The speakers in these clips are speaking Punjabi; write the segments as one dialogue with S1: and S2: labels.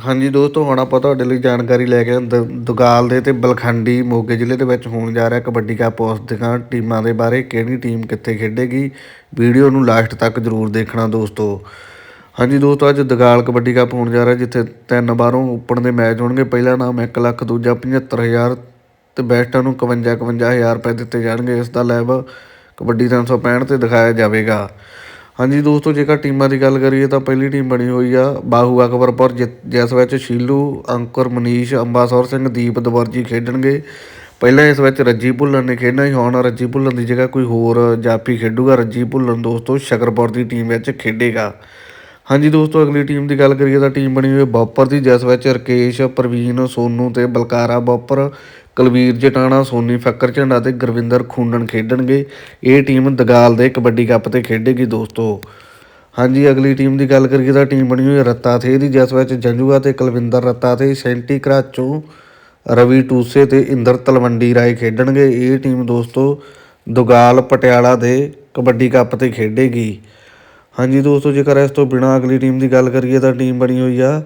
S1: ਹਾਂਜੀ ਦੋਸਤੋ, ਹੁਣ ਆਪਾਂ ਤੁਹਾਡੇ ਲਈ ਜਾਣਕਾਰੀ ਲੈ ਕੇ ਦ- ਦੁਗਾਲ ਦੇ ਤੇ ਬਲਖੰਡੀ ਮੋਗੇ ਜ਼ਿਲ੍ਹੇ ਦੇ ਵਿੱਚ ਹੋਣ ਜਾ ਰਿਹਾ ਕਬੱਡੀ ਕੱਪ। ਉਸ ਦੀਆਂ ਟੀਮਾਂ ਦੇ ਬਾਰੇ ਕਿਹੜੀ ਟੀਮ ਕਿੱਥੇ ਖੇਡੇਗੀ, ਵੀਡੀਓ ਨੂੰ ਲਾਸਟ ਤੱਕ ਜ਼ਰੂਰ ਦੇਖਣਾ ਦੋਸਤੋ। ਹਾਂਜੀ ਦੋਸਤੋ, ਅੱਜ ਦੁਗਾਲ ਕਬੱਡੀ ਕੱਪ ਹੋਣ ਜਾ ਰਿਹਾ, ਜਿੱਥੇ ਤਿੰਨ ਬਾਹਰੋਂ ਓਪਨ ਦੇ ਮੈਚ ਹੋਣਗੇ। ਪਹਿਲਾ ਨਾਮ 1 ਲੱਖ, ਦੂਜਾ 75000 ਤੇ ਬੈਸਟਾਂ ਨੂੰ 51 51000 ਰੁਪਏ ਦਿੱਤੇ ਜਾਣਗੇ। ਇਸ ਦਾ ਲੈਬ ਕਬੱਡੀ 365 ਤੇ ਦਿਖਾਇਆ ਜਾਵੇਗਾ। ਹਾਂਜੀ ਦੋਸਤੋ, ਜੇਕਰ ਟੀਮਾਂ ਦੀ ਗੱਲ ਕਰੀਏ ਤਾਂ ਪਹਿਲੀ ਟੀਮ ਬਣੀ ਹੋਈ ਆ ਬਾਹੂ ਅਕਬਰਪੁਰ ਜਿ- ਜਿਸ ਵਿੱਚ ਸ਼ੀਲੂ, ਅੰਕੁਰ, ਮਨੀਸ਼, ਅੰਬਾਸੌਰ ਸਿੰਘ, ਦੀਪ ਦਵਰਜੀ ਖੇਡਣਗੇ। ਪਹਿਲਾਂ ਇਸ ਵਿੱਚ ਰੱਜੀ ਭੁੱਲਣ ਨੇ ਖੇਡਣਾ ਹੀ, ਹੁਣ ਰੱਜੀ ਭੁੱਲਣ ਦੀ ਜਗ੍ਹਾ ਕੋਈ ਹੋਰ ਜਾਪੀ ਖੇਡੂਗਾ। ਰੱਜੀ ਭੁੱਲਣ ਦੋਸਤੋ, ਸ਼ਕਰਪੁਰ ਦੀ ਟੀਮ ਵਿੱਚ ਖੇਡੇਗਾ। ਹਾਂਜੀ ਦੋਸਤੋ, ਅਗਲੀ ਟੀਮ ਦੀ ਗੱਲ ਕਰੀਏ ਤਾਂ ਟੀਮ ਬਣੀ ਹੋਈ ਹੈ ਬਾਪਰ ਦੀ, ਜਿਸ ਵਿੱਚ ਰਕੇਸ਼, ਪ੍ਰਵੀਨ, ਸੋਨੂ ਤੇ ਬਲਕਾਰਾ ਬਾਪਰ, ਕੁਲਵੀਰ ਜਟਾਣਾ, ਸੋਨੀ ਫੱਕਰ ਝੰਡਾ ਤੇ ਗੁਰਵਿੰਦਰ ਖੂਨਣ ਖੇਡਣਗੇ। ਇਹ ਟੀਮ ਦਗਾਲ ਦੇ ਕਬੱਡੀ ਕੱਪ ਤੇ ਖੇਡੇਗੀ ਦੋਸਤੋ। ਹਾਂਜੀ, ਅਗਲੀ ਟੀਮ ਦੀ ਗੱਲ ਕਰੀਏ ਤਾਂ ਟੀਮ ਬਣੀ ਹੋਈ ਹੈ ਰੱਤਾ ਥੇ ਦੀ, ਜਿਸ ਵਿੱਚ ਜੰਜੂਆ ਤੇ ਕੁਲਵਿੰਦਰ ਰੱਤਾ ਤੇ, ਸੈਂਟੀ ਕਰਾਚੋਂ ਰਵੀ ਟੂਸੇ ਤੇ ਇੰਦਰ ਤਲਵੰਡੀ ਰਾਏ ਖੇਡਣਗੇ। ਇਹ ਟੀਮ ਦੋਸਤੋ, ਦੁਗਾਲ ਪਟਿਆਲਾ ਦੇ ਕਬੱਡੀ ਕੱਪ ਤੇ ਖੇਡੇਗੀ। ਹਾਂਜੀ ਦੋਸਤੋ, ਜੇਕਰ ਇਸ ਤੋਂ ਬਿਨਾਂ ਅਗਲੀ ਟੀਮ ਦੀ ਗੱਲ ਕਰੀਏ ਤਾਂ ਟੀਮ ਬਣੀ ਹੋਈ ਆ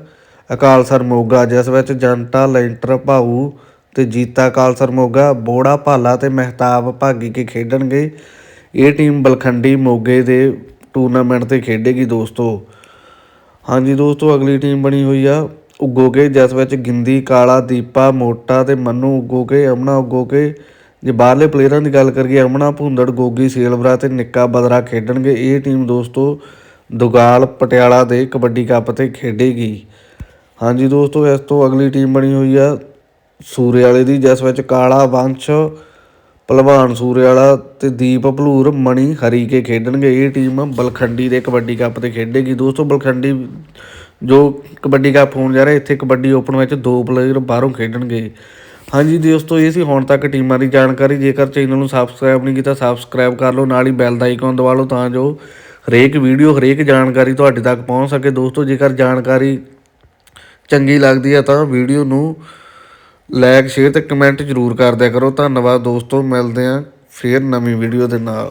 S1: ਅਕਾਲ ਸਰ ਮੋਗਾ, ਜਿਸ ਵਿੱਚ ਜੰਟਾ ਲੈਂਟਰ, ਭਾਊ ਤੇ ਜੀਤਾ ਅਕਾਲ ਸਰ ਮੋਗਾ, ਬੋੜਾ, ਭਾਲਾ ਤੇ ਮਹਿਤਾਬ ਭਾਗੀ ਕੇ ਖੇਡਣਗੇ। ਇਹ ਟੀਮ ਬਲਖੰਡੀ ਮੋਗੇ ਦੇ ਟੂਰਨਾਮੈਂਟ ਤੇ ਖੇਡੇਗੀ ਦੋਸਤੋ। ਹਾਂਜੀ ਦੋਸਤੋ, ਅਗਲੀ ਟੀਮ ਬਣੀ ਹੋਈ ਆ ਉਗੋਕੇ ਜਿਸ ਵਿੱਚ ਗਿੰਦੀ, ਕਾਲਾ, ਦੀਪਾ, ਮੋਟਾ ਤੇ ਮੰਨੂ ਉਗੋਕੇ ਅਮਨਾ ਉਗੋਕੇ ਜੇ ਬਾਹਰਲੇ ਪਲੇਅਰਾਂ ਦੀ ਗੱਲ ਕਰੀਏ, ਅਮਨਾ ਭੁੰਦੜ, ਗੋਗੀ ਸੇਲਵਰਾ ਤੇ ਨਿੱਕਾ ਬਦਰਾ ਖੇਡਣਗੇ, ਇਹ ਟੀਮ ਦੋਸਤੋ ਦੁਗਾਲ ਪਟਿਆਲਾ ਦੇ ਕਬੱਡੀ ਕੱਪ ਤੇ ਖੇਡੇਗੀ। ਹਾਂਜੀ ਦੋਸਤੋ, ਇਸ ਤੋਂ ਅਗਲੀ ਟੀਮ ਬਣੀ ਹੋਈ ਆ ਸੂਰੇ ਵਾਲੇ ਦੀ, ਜਿਸ ਵਿੱਚ ਕਾਲਾ ਵੰਸ਼ ਭਲਵਾਨ ਸੂਰੇ ਵਾਲਾ ਤੇ ਦੀਪ ਭਲੂਰ, ਮਣੀ ਹਰੀ ਕੇ ਖੇਡਣਗੇ। ਇਹ ਟੀਮ ਬਲਖੰਡੀ ਦੇ ਕਬੱਡੀ ਕੱਪ ਤੇ ਖੇਡੇਗੀ। ਦੋਸਤੋ, ਬਲਖੰਡੀ ਜੋ ਕਬੱਡੀ ਕੱਪ ਹੋਣ ਜਾ ਰਿਹਾ, ਇੱਥੇ ਕਬੱਡੀ ਓਪਨ ਵਿੱਚ ਦੋ ਪਲੇਅਰ ਬਾਹਰੋਂ ਖੇਡਣਗੇ। ਹਾਂਜੀ ਦੋਸਤੋ, ਇਹ ਸੀ ਹੁਣ ਤੱਕ ਟੀਮਾਂ ਦੀ ਜਾਣਕਾਰੀ। ਜੇਕਰ ਚੈਨਲ ਨੂੰ ਸਬਸਕ੍ਰਾਈਬ ਨਹੀਂ ਕੀਤਾ ਸਬਸਕ੍ਰਾਈਬ ਕਰ ਲਓ, ਨਾਲ ਹੀ ਬੈਲ ਦਾ ਆਈਕਨ ਦਬਾ ਲਓ ਤਾਂ ਜੋ ਹਰੇਕ ਵੀਡੀਓ ਹਰੇਕ ਜਾਣਕਾਰੀ ਤੁਹਾਡੇ ਤੱਕ ਪਹੁੰਚ ਸਕੇ। ਦੋਸਤੋ, ਜੇਕਰ ਜਾਣਕਾਰੀ ਚੰਗੀ ਲੱਗਦੀ ਹੈ ਤਾਂ ਵੀਡੀਓ ਨੂੰ ਲਾਈਕ ਸ਼ੇਅਰ ਤੇ ਕਮੈਂਟ ਜ਼ਰੂਰ ਕਰ ਦਿਆ ਕਰੋ। ਧੰਨਵਾਦ ਦੋਸਤੋ, ਮਿਲਦੇ ਆਂ ਫੇਰ ਨਵੀਂ ਵੀਡੀਓ ਦੇ ਨਾਲ।